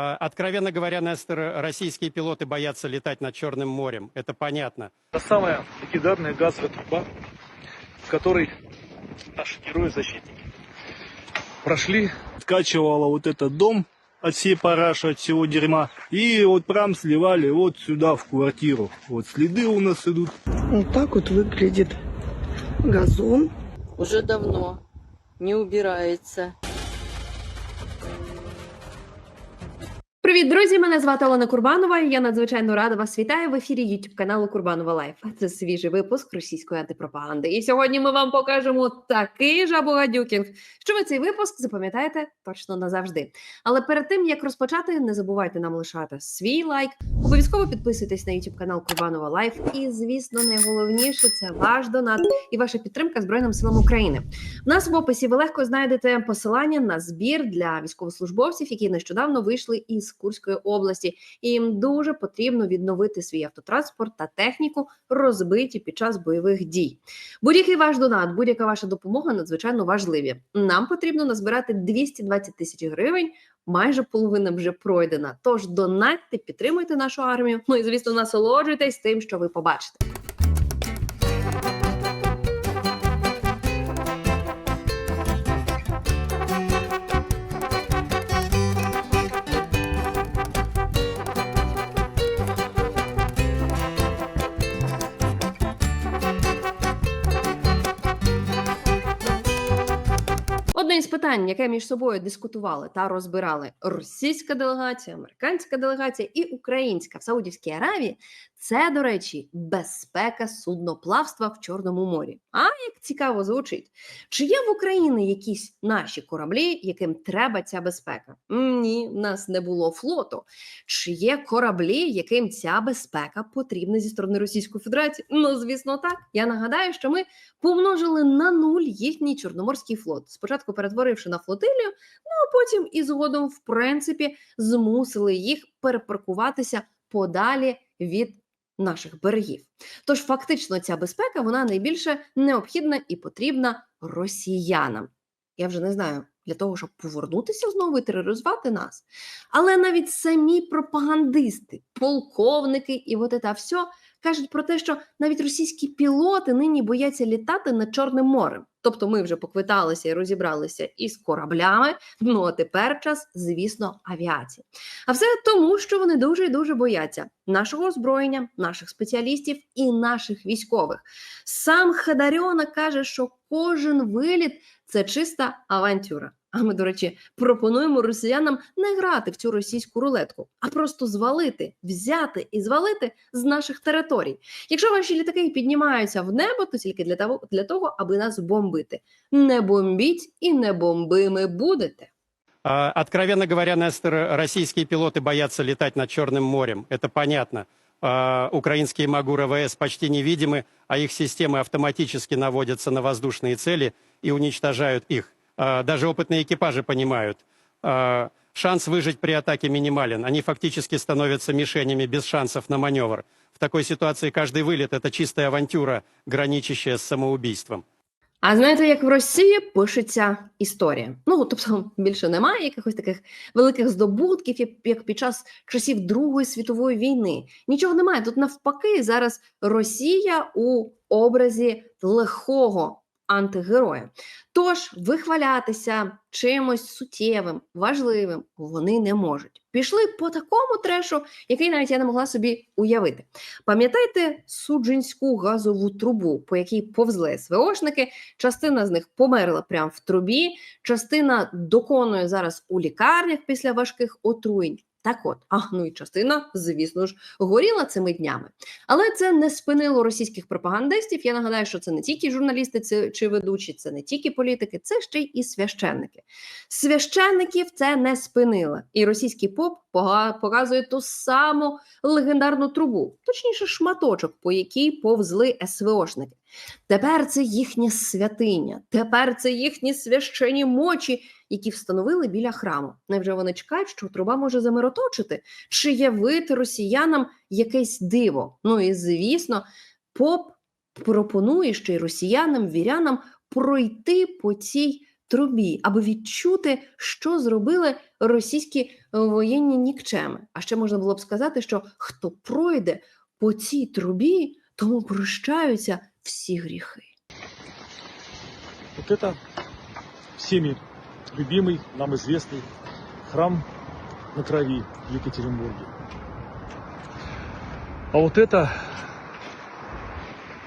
А, Откровенно говоря, Нестор, российские пилоты боятся летать над Черным морем. Это понятно. Это самая легендарная газовая труба, в которой наши герои-защитники прошли. откачивала вот этот дом от всей параши, от всего дерьма. И вот прям сливали вот сюда, в квартиру. Вот следы у нас идут. Вот так вот выглядит газон. Уже давно не убирается. Привіт, друзі! Мене звати Олена Курбанова. і Я надзвичайно рада вас вітаю в ефірі YouTube каналу Курбанова Лайф. Це свіжий випуск російської антипропаганди. І сьогодні ми вам покажемо такий жабогадюкінг, що ви цей випуск запам'ятаєте точно назавжди. Але перед тим як розпочати, не забувайте нам лишати свій лайк. Обов'язково підписуйтесь на YouTube канал Курбанова Лайф. І звісно, найголовніше це ваш донат і ваша підтримка Збройним силам України. У нас в описі ви легко знайдете посилання на збір для військовослужбовців, які нещодавно вийшли із Курської області, і їм дуже потрібно відновити свій автотранспорт та техніку, розбиті під час бойових дій. Будь-який ваш донат, будь-яка ваша допомога надзвичайно важливі. Нам потрібно назбирати 220 тисяч гривень. Майже половина вже пройдена. Тож донатьте, підтримуйте нашу армію. Ну і звісно, насолоджуйтесь тим, що ви побачите. Із питань, яке між собою дискутували та розбирали російська делегація, американська делегація і українська в Саудівській Аравії, це, до речі, безпека судноплавства в Чорному морі. А як цікаво звучить, чи є в Україні якісь наші кораблі, яким треба ця безпека? Ні, в нас не було флоту. Чи є кораблі, яким ця безпека потрібна зі сторони Російської Федерації? Ну, звісно, так. Я нагадаю, що ми помножили на нуль їхній чорноморський флот. Спочатку перетворивши на флотилію, ну а потім і згодом, в принципі, змусили їх перепаркуватися подалі від наших берегів. Тож фактично ця безпека вона найбільше необхідна і потрібна росіянам. Я вже не знаю. Для того, щоб повернутися знову і тероризувати нас. Але навіть самі пропагандисти, полковники і от це все кажуть про те, що навіть російські пілоти нині бояться літати над Чорним морем. Тобто ми вже поквиталися і розібралися із кораблями. Ну а тепер час, звісно, авіації. А все тому, що вони дуже і дуже бояться нашого озброєння, наших спеціалістів і наших військових. Сам Хадарьона каже, що кожен виліт це чиста авантюра. А ми, до речі, пропонуємо росіянам не грати в цю російську рулетку, а просто звалити, взяти і звалити з наших територій. Якщо ваші літаки піднімаються в небо, то тільки для того, для того аби нас бомбити. Не бомбіть і не бомбими будете. А, Откровенно говоря, Нестор, российские пилоты боятся летать над Черным морем. Это понятно. А, Украинские МАГУР ВС почти невидимы, а их системы автоматически наводятся на воздушные цели и уничтожают их. А, Даже опытные экипажи понимают. а, Шанс выжить при атаке минимален. Они фактически становятся мишенями без шансов на маневр. В такой ситуации каждый вылет – это чистая авантюра, граничащая с самоубийством. А знаєте, як в Росії пишеться історія? Ну тобто більше немає якихось таких великих здобутків, як- як під час часів Другої світової війни. Нічого немає. Тут навпаки, зараз Росія у образі легкого антигероя. Тож вихвалятися чимось суттєвим, важливим вони не можуть. Пішли по такому трешу, який навіть я не могла собі уявити. Пам'ятаєте суджинську газову трубу, по якій повзли СВОшники? Частина з них померла прямо в трубі, частина доконує зараз у лікарнях після важких отруєнь. Так от, а ну і частина, звісно ж, горіла цими днями. Але це не спинило російських пропагандистів. Я нагадаю, що це не тільки журналісти це, чи ведучі, це не тільки політики, це ще й священники. Священників це не спинило. І російський поп показує ту саму легендарну трубу, точніше, шматочок, по якій повзли СВОшники. Тепер це їхня святиня, тепер це їхні священі мочі, які встановили біля храму. Невже вони чекають, що труба може замироточити, чи явити росіянам якесь диво? Ну і звісно, поп пропонує ще й росіянам, вірянам пройти по цій трубі, аби відчути, що зробили російські е, воєнні нікчеми. А ще можна було б сказати, що хто пройде по цій трубі, тому прощаються всі гріхи. Вот это всеми любимый, нам известный храм на крови в Екатеринбурге. А вот это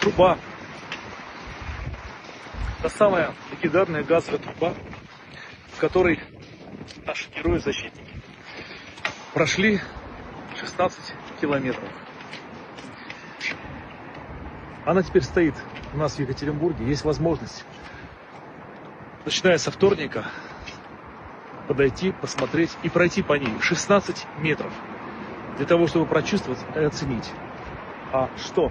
труба. Та самая легендарная газовая труба, в которой наши герои-защитники прошли 16 километров. Она теперь стоит у нас в Екатеринбурге. Есть возможность начиная со вторника, подойти, посмотреть и пройти по ней 16 метров. Для того, чтобы прочувствовать и оценить, а что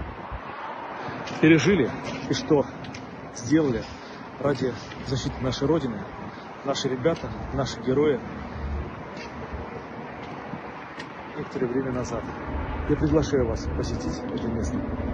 пережили и что сделали ради защиты нашей Родины, наши ребята, наши герои некоторое время назад. Я приглашаю вас посетить это место.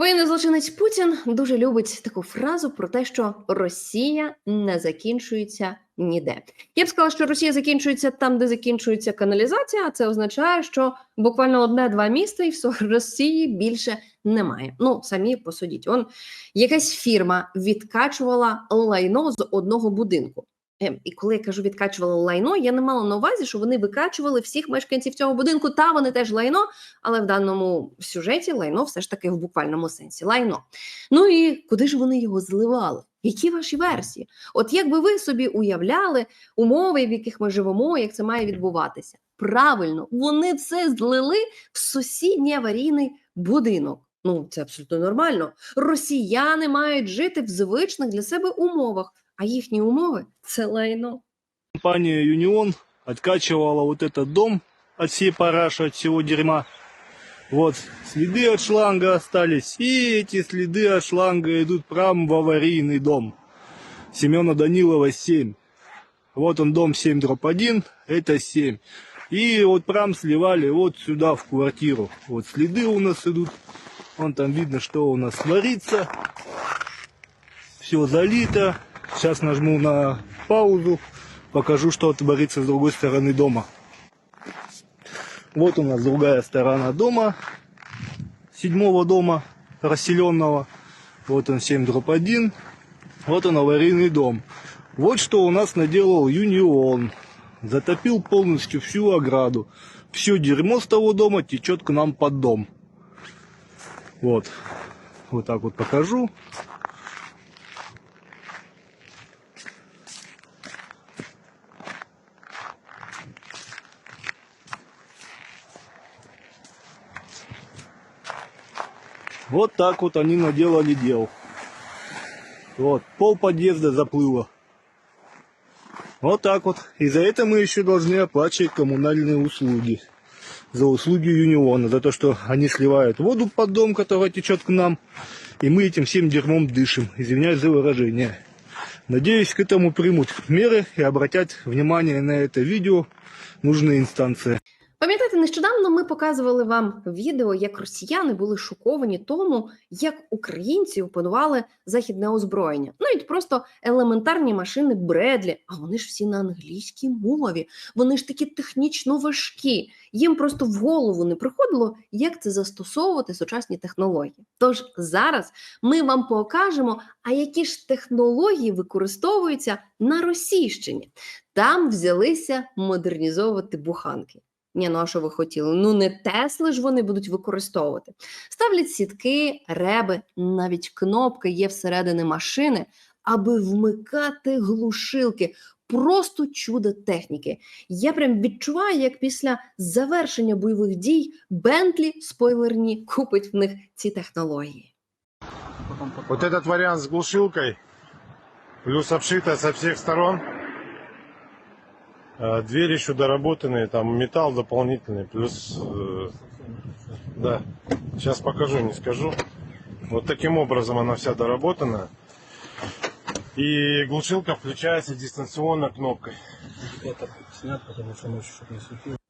Воєнний злочинець Путін дуже любить таку фразу про те, що Росія не закінчується ніде. Я б сказала, що Росія закінчується там, де закінчується каналізація. А це означає, що буквально одне-два міста, і все Росії більше немає. Ну самі посудіть. Он якась фірма відкачувала лайно з одного будинку. Ем, І коли я кажу відкачували лайно, я не мала на увазі, що вони викачували всіх мешканців цього будинку. Та вони теж лайно, але в даному сюжеті лайно все ж таки в буквальному сенсі лайно. Ну і куди ж вони його зливали? Які ваші версії? От як би ви собі уявляли умови, в яких ми живемо, як це має відбуватися? Правильно, вони все злили в сусідній аварійний будинок. Ну, це абсолютно нормально. Росіяни мають жити в звичних для себе умовах, а їхні умови це лайно. Компания Юнион откачивала вот этот дом от всей параши, от всего дерьма. Вот, следы от шланга остались. И эти следы от шланга идут прямо в аварийный дом. Семена Данилова 7. Вот он дом 7 дробь 1, это 7. И вот прям сливали вот сюда в квартиру. Вот следы у нас идут. Вон там видно, что у нас творится. Все залито. Сейчас нажму на паузу. Покажу, что творится с другой стороны дома. Вот у нас другая сторона дома. Седьмого дома расселенного. Вот он 7 дробь 1. Вот он аварийный дом. Вот что у нас наделал Юнион. Затопил полностью всю ограду. Все дерьмо с того дома течет к нам под дом. Вот. Вот так вот покажу. Вот так вот они наделали дел. Вот, пол подъезда заплыло. Вот так вот. И за это мы еще должны оплачивать коммунальные услуги. За услуги Юниона. За то, что они сливают воду под дом, которая течет к нам. И мы этим всем дерьмом дышим. Извиняюсь за выражение. Надеюсь, к этому примут меры и обратят внимание на это видео нужные инстанции. Пам'ятаєте, нещодавно ми показували вам відео, як росіяни були шоковані тому, як українці опанували західне озброєння. Навіть просто елементарні машини Бредлі, а вони ж всі на англійській мові. Вони ж такі технічно важкі. Їм просто в голову не приходило, як це застосовувати сучасні технології. Тож зараз ми вам покажемо, а які ж технології використовуються на Російщині. Там взялися модернізовувати буханки. Ні, ну а що ви хотіли? Ну не Тесли ж вони будуть використовувати. Ставлять сітки, реби, навіть кнопки є всередині машини, аби вмикати глушилки. Просто чудо техніки. Я прям відчуваю, як після завершення бойових дій Бентлі спойлерні купить в них ці технології. Вот этот вариант с глушилкой, плюс обшитая со всех сторон. Э, Двери еще доработанные, там металл дополнительный, плюс... э, Да, сейчас покажу, не скажу. Вот таким образом она вся доработана. И глушилка включается дистанционно кнопкой.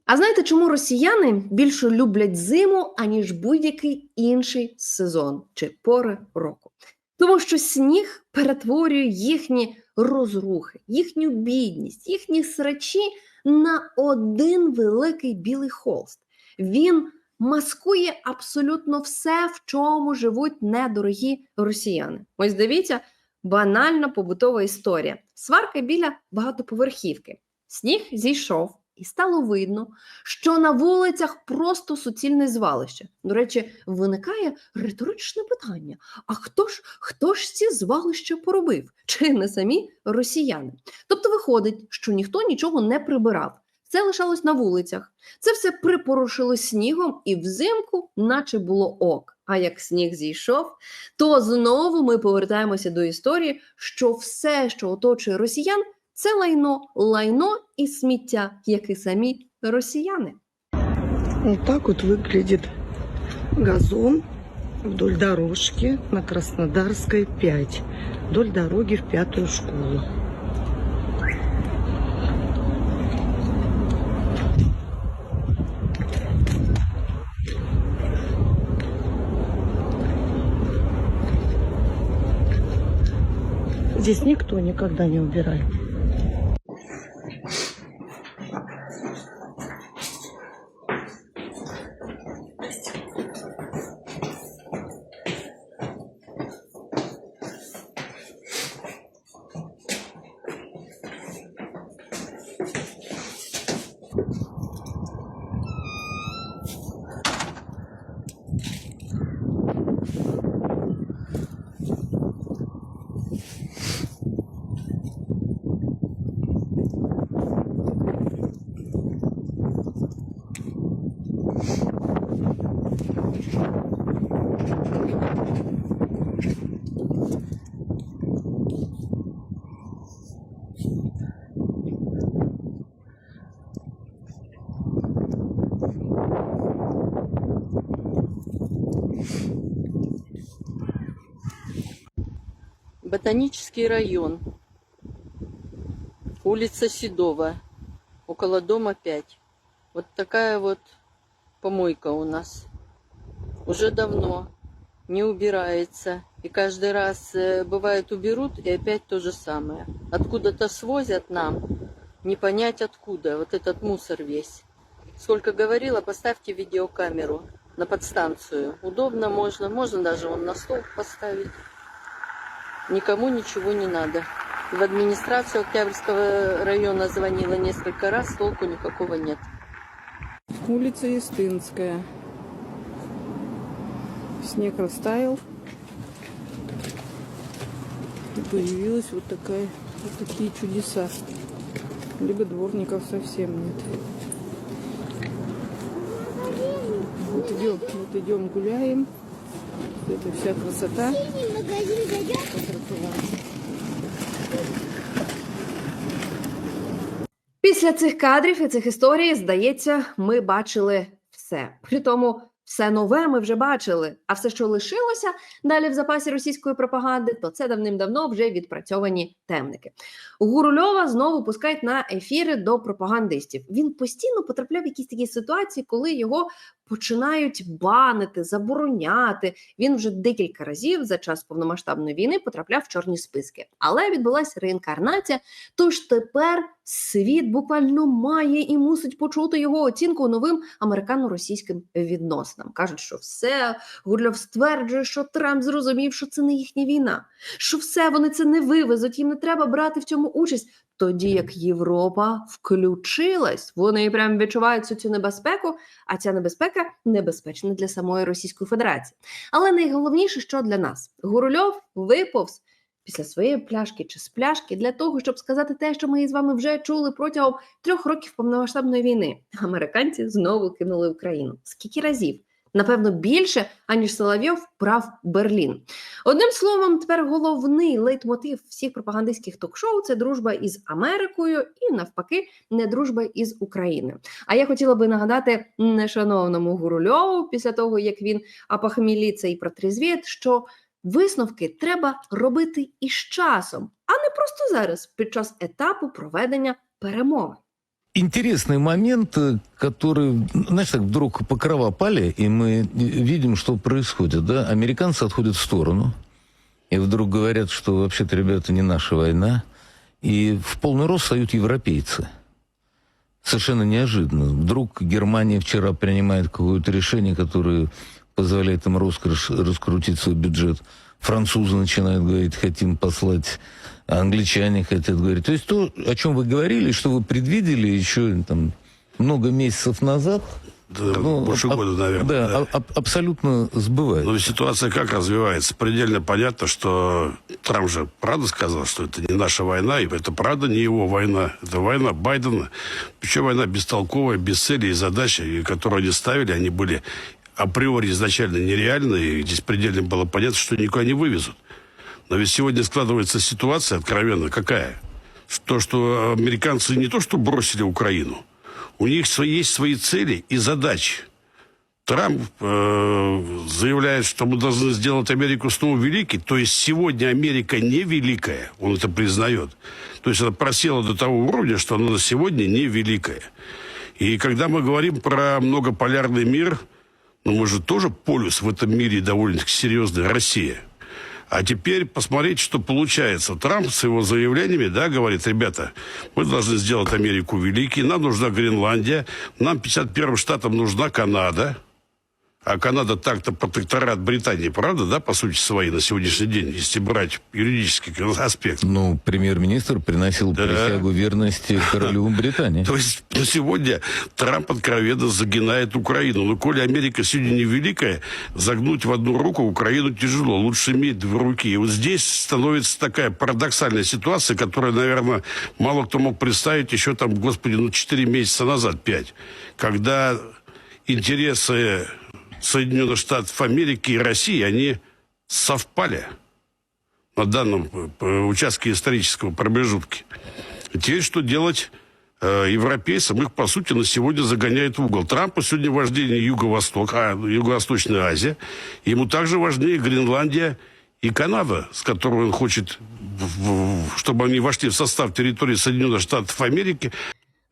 А знаєте, чому росіяни більше люблять зиму, аніж будь-який інший сезон чи пори року? Тому що сніг перетворює їхні розрухи, їхню бідність, їхні срачі на один великий білий холст. Він маскує абсолютно все, в чому живуть недорогі росіяни. Ось дивіться, банальна побутова історія. Сварка біля багатоповерхівки. Сніг зійшов, і стало видно, що на вулицях просто суцільне звалище. До речі, виникає риторичне питання: а хто ж хто ж ці звалища поробив? Чи не самі росіяни? Тобто виходить, що ніхто нічого не прибирав. Це лишалось на вулицях. Це все припорошило снігом, і взимку, наче було ок. А як сніг зійшов, то знову ми повертаємося до історії, що все, що оточує росіян, це лайно, лайно і сміття, як і самі росіяни. Вот так вот выглядит газон вдоль дорожки на Краснодарской 5. Вдоль дороги в пятую школу. Здесь никто никогда не убирает. Ботанический район. Улица Седова. Около дома 5. Вот такая вот помойка у нас. Уже давно не убирается. И каждый раз, э, бывает, уберут, и опять то же самое. Откуда-то свозят нам, не понять откуда, вот этот мусор весь. Сколько говорила, поставьте видеокамеру на подстанцию. Удобно можно, можно даже он на стол поставить. Никому ничего не надо. В администрацию Октябрьского района звонила несколько раз, толку никакого нет. Улица Естинская. Снег растаял. И появилась вот такая, вот такие чудеса. Либо дворников совсем нет. Вот идем, вот идем гуляем. Это вся красота. по тротуару. Після цих кадрів і цих історій, здається, ми бачили все. Притому все нове ми вже бачили. А все, що лишилося далі в запасі російської пропаганди, то це давним-давно вже відпрацьовані темники. Гурульова знову пускають на ефіри до пропагандистів. Він постійно потрапляв в якісь такі ситуації, коли його починають банити, забороняти. Він вже декілька разів за час повномасштабної війни потрапляв в чорні списки. Але відбулася реінкарнація. Тож тепер світ буквально має і мусить почути його оцінку новим американо-російським відносинам. Кажуть, що все Гурльов стверджує, що Трамп зрозумів, що це не їхня війна, що все вони це не вивезуть, їм не треба брати в цьому участь. Тоді як Європа включилась, вони прям відчувають цю цю небезпеку, а ця небезпека небезпечна для самої Російської Федерації. Але найголовніше, що для нас Гурульов виповз після своєї пляшки чи з пляшки для того, щоб сказати те, що ми з вами вже чули протягом трьох років повномасштабної війни. Американці знову кинули Україну. Скільки разів? Напевно, більше, аніж Соловйов прав Берлін. Одним словом, тепер головний лейтмотив всіх пропагандистських ток-шоу це дружба із Америкою і навпаки, не дружба із Україною. А я хотіла би нагадати нешановному Гурульову після того, як він апохміліться і протрізвіє, що висновки треба робити із часом, а не просто зараз, під час етапу проведення перемови. Интересный момент, э, который, знаешь, так вдруг покрова пали, и мы видим, что происходит. Да? Американцы отходят в сторону. и вдруг говорят, что вообще-то, ребята, не наша война, и в полный рост встают европейцы. Совершенно неожиданно. Вдруг Германия вчера принимает какое-то решение, которое позволяет им раскрутить свой бюджет. Французы начинают говорить, хотим послать, а англичане хотят говорить. То есть то, о чем вы говорили, что вы предвидели еще там, много месяцев назад, Да, ну, больше аб- года, наверное. да, да. а- аб- абсолютно сбывается. Но ситуация как развивается? Предельно понятно, что Трамп же правда сказал, что это не наша война, и это правда не его война. Это война Байдена. Причем война бестолковая, без цели и задачи, и которые они ставили, они были априори изначально нереальные, и здесь предельно было понятно, что никуда не вывезут. Но ведь сегодня складывается ситуация откровенно какая? То, что американцы не то, что бросили Украину, у них есть свои цели и задачи. Трамп э, заявляет, что мы должны сделать Америку снова великой. То есть сегодня Америка не великая, он это признает. То есть она просела до того уровня, что она на сегодня не великая. И когда мы говорим про многополярный мир, ну мы же тоже полюс в этом мире довольно-таки серьезный, Россия. А теперь посмотреть, что получается. Трамп с его заявлениями, да, говорит, ребята, мы должны сделать Америку великой, нам нужна Гренландия, нам 51-м штатам нужна Канада. А Канада так-то протекторат Британии, правда, да, по сути своей на сегодняшний день, если брать юридический аспект. Ну, премьер-министр приносил Да. присягу верности королю Британии. То есть на сегодня Трамп откровенно загинает Украину. Но коли Америка сегодня не великая, загнуть в одну руку Украину тяжело. Лучше иметь две руки. И вот здесь становится такая парадоксальная ситуация, которая, наверное, мало кто мог представить еще там, господи, ну 4 месяца назад, 5. Когда интересы Соединенных Штатов Америки и России, они совпали на данном э, участке исторического промежутки. Теперь что делать э, европейцам? Их, по сути, на сегодня загоняют в угол. Трампу сегодня важнее Юго-Восток, а Юго-Восточная Азия. Ему также важнее Гренландия и Канада, с которой он хочет, чтобы они вошли в состав территории Соединенных Штатов Америки.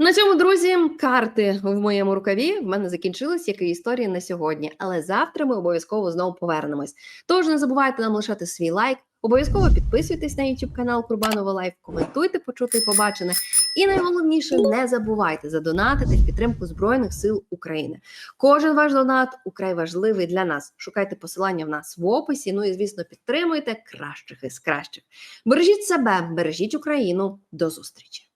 На цьому, друзі, карти в моєму рукаві в мене закінчились, як і історії на сьогодні. Але завтра ми обов'язково знову повернемось. Тож не забувайте нам лишати свій лайк. Обов'язково підписуйтесь на YouTube канал Курбанова Лайф, коментуйте, почути і побачене. І найголовніше, не забувайте задонатити в підтримку Збройних сил України. Кожен ваш донат украй важливий для нас. Шукайте посилання в нас в описі. Ну і звісно, підтримуйте кращих із кращих. Бережіть себе, бережіть Україну. До зустрічі!